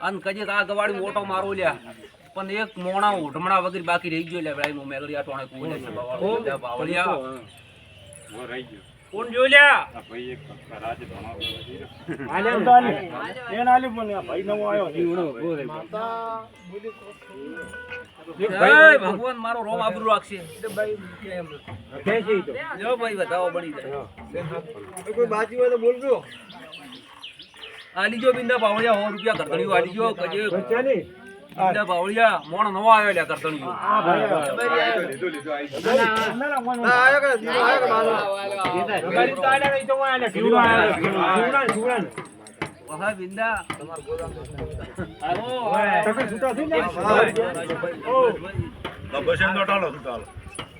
અને કદી આ ગવાડી મોટો મારો લ્યા. પણ એક મોણા ઉઢમણા વગર બાકી રહી ગયો લ્યા ભાઈ મેગડી આ ટોણે કુલે છે બાવળિયા બાવળિયા. કોણ? જોઈ લ્યા? જય ભગવાન મારો રોમ આબરૂ રાખશે. જો ભાઈ બતાવો બની જાય. આલીજો બિંદા બાવળિયા સો રૂપિયા કરતણીઓ આલીજો કજે બિંદા બાવળિયા મોણ નવો આવ્યો લ્યા વહા બિંદા.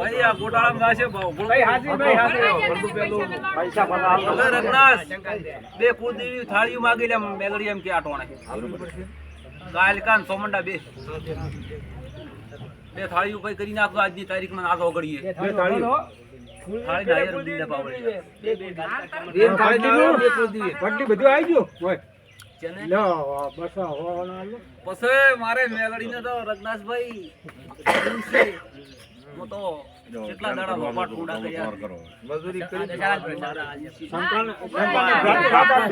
ભાઈ આ ગોટાળામાં જાશે હવે રત્નાસ બે કુળદેવી થાળીઓ માગી લે મેલડી એમ કે આટોણે કાલ કાન સોમંડા બે બે થાળીઓ કઈ કરી નાખો આજની તારીખમાં આગ ઓગળીએ થાળી ચેને? પછી મારે મેલડીને તો રઘનાથભાઈ દિવસે હું તો કેટલા દાડા લોપાટ ઊંડા કર્યા મજૂરી કરી મારા આકડા થતા.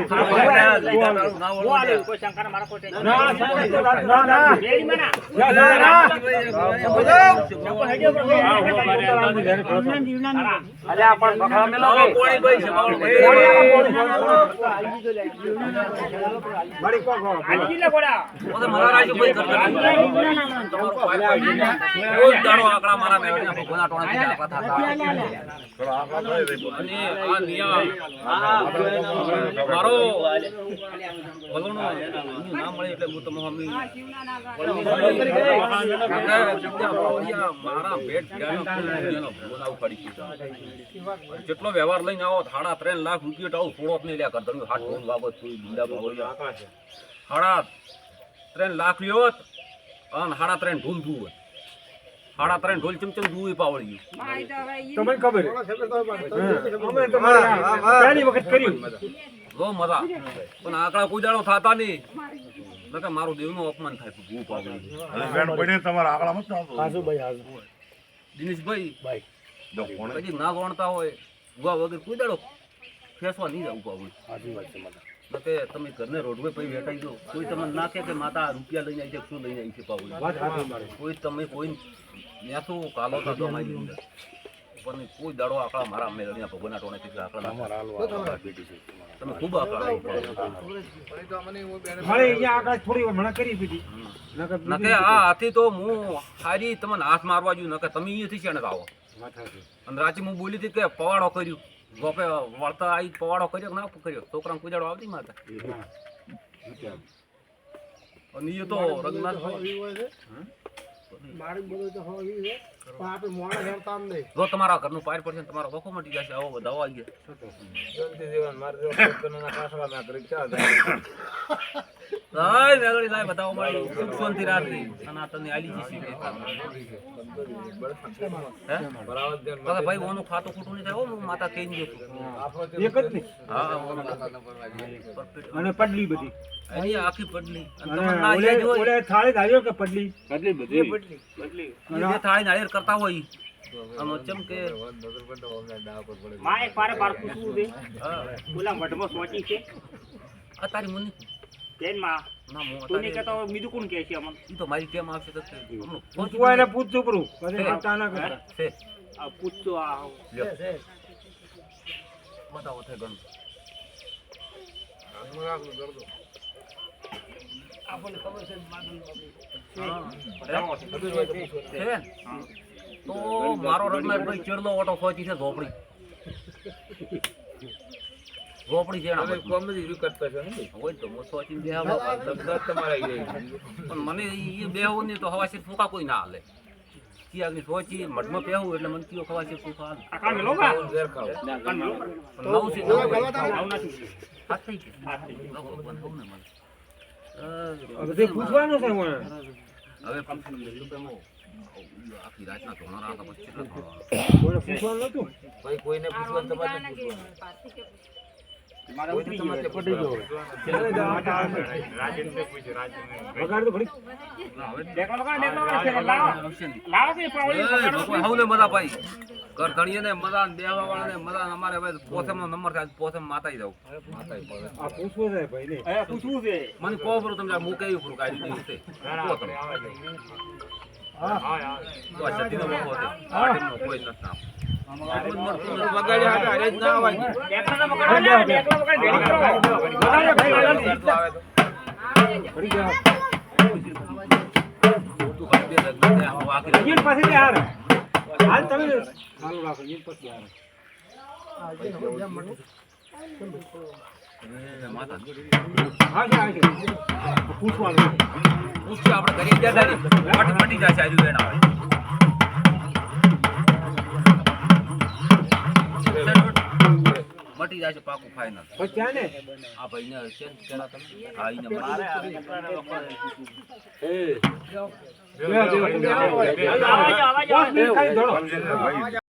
મારો નામ મળે એટલે હું તમે હમી મારા ભેટ વ્યવહાર લઈને આવો, સાડા ત્રણ લાખ રૂપિયા તો થોડોક નહીં લ્યા. કરતા હાથ બાબત સાડા ત્રણ લાખ લ્યો અને સાડા ત્રણ દૂર હોત. સાડા ત્રણ ઢોલ ચમચમ દૂધ પાવડી તમને ખબર પહેલી વખત કર્યું બહુ મજા. પણ આકડા કુદાડો દાડો થતા નહીં. નકર મારું દેવનું અપમાન થાય. છે ભૂ પાવડી હાસુ ભાઈ હાસુ દિનેશભાઈ કદી ના ગણતા હોય. ગુવા વગર કુદાડો દાડો ફેસવા નહીં જવું પાવડી હાસુ વાત છે માતા તમે ઘરને રોડવે પછી વેટાઈ દો. કોઈ તમને ના કહે કે માતા રૂપિયા લઈને આવી છે શું લઈને આવી છે મારી. કોઈ તમે કોઈ નેસો કાલો થતો અમારી અંદર. પણ કોઈ દાડો આકડા મારા મેળવીના ભગવાનના ટોણેથી આકડા ના અમારા હાલવા બેટી છે. તમે ખૂબ આકડા મારે અહીંયા આગળ થોડી વાર હમણાં કરી નકે આ હાથી તો હું હારી તમને હાથ મારવા જોયું નકે તમે અહીંયાથી છે ને આવો. અને રાચી હું બોલી હતી કે પવાડો કર્યું. ગોપે વળતા આવી પવાડો કર્યો ના કર્યો? છોકરાને કુજાડો આવતી માતા અને એ તો રઘુનાથ જો તમારા ઘરનું પાર પડશે તમારો વખો મટી જશે આવો બધા આવી જાય? વેગળી લાય બતાવો મળી. સુખ શાંતિ રાખી સનાતનની આલી જી છે હે? ભાઈ ઓનું ખાતું ખોટું નહીં થાય હો, હું માતા કહીને ગયો એક જ નહીં. હા અને પડલી બધી. આખી પડલી અને થાળી ધાર્યો કે પડલી ઈ જે થાળી નાળિયેર કરતા હોય. આમ ચમ કે માં એક પારે પાર પૂછવું દે ઓલા મઢમાં સોચી છે. આ તારી મુની. બેનમાં? ના હું તું તારી- કહેતો બીજું કોણ કહે છે અમને ઈ તો મારી કેમ આવશે તો પૂછવા એને પૂછ છોકરું. પછી માતા ના કરતા. છે આ પૂછતો આ બતાવો તે ગણ. હા. છે? તો મારો રઘનાથભાઈ ચેડલો ઓટો ખોચી છે ઝોપડી. ઝોપડી છે એના પછી. હોય તો હું સોચીને બેહાડો. પણ મને ઈ બેહો નહીં તો હવા ફૂકા કોઈ ના હાલે. ચિયાગની સોચી મઢમાં પહેવું એટલે મને કયો ખવા છે ફૂકા હાલ. આ કાન મેલો કા કાન મેલો નવ છે નવ આવું નથી. હાથ થઈ ગયો. હાથ થઈ ગયો. ને બધે પૂછવાનું છે મને. હવે પૂછવાનું એટલું કે એમાં આખી રાતના ધોણા રાખા પછી કેટલા કોઈને પૂછવાનું નતું? ભાઈ કોઈને પૂછવાનું તમારે પૂછવાનું. મારા ઉતરી ગયો ઘડીક. ના, પાઈ. ઘર ધણીએને ને બેહવાવાળાને મજા ને અમારે હવે પોસમનો નંબર થાય પોથમ પોસમ માતાઈ જાવ આ પૂછવું છે ભાઈ ને પૂછવું છે. મને કહો બરો તમને મૂકે ઉપર કાઢી દીધું છે. કહો તમે. તો આ મોકો છે. આ કોઈ નથી નામ. વગાડ્યા હાલ તમે ચાલુ રાખો પછી છે, છે. પૂછવાનું પૂછ્યું આપણે હતા ને, મટી મટી જશે આજુ એના આવે. જાય છે પાકું ફાઇનલ પછી ને આ ભાઈ ને છે ને પેલા તમે હા ઈને મારે બે. આવાજો, આવાજો, આવાજો.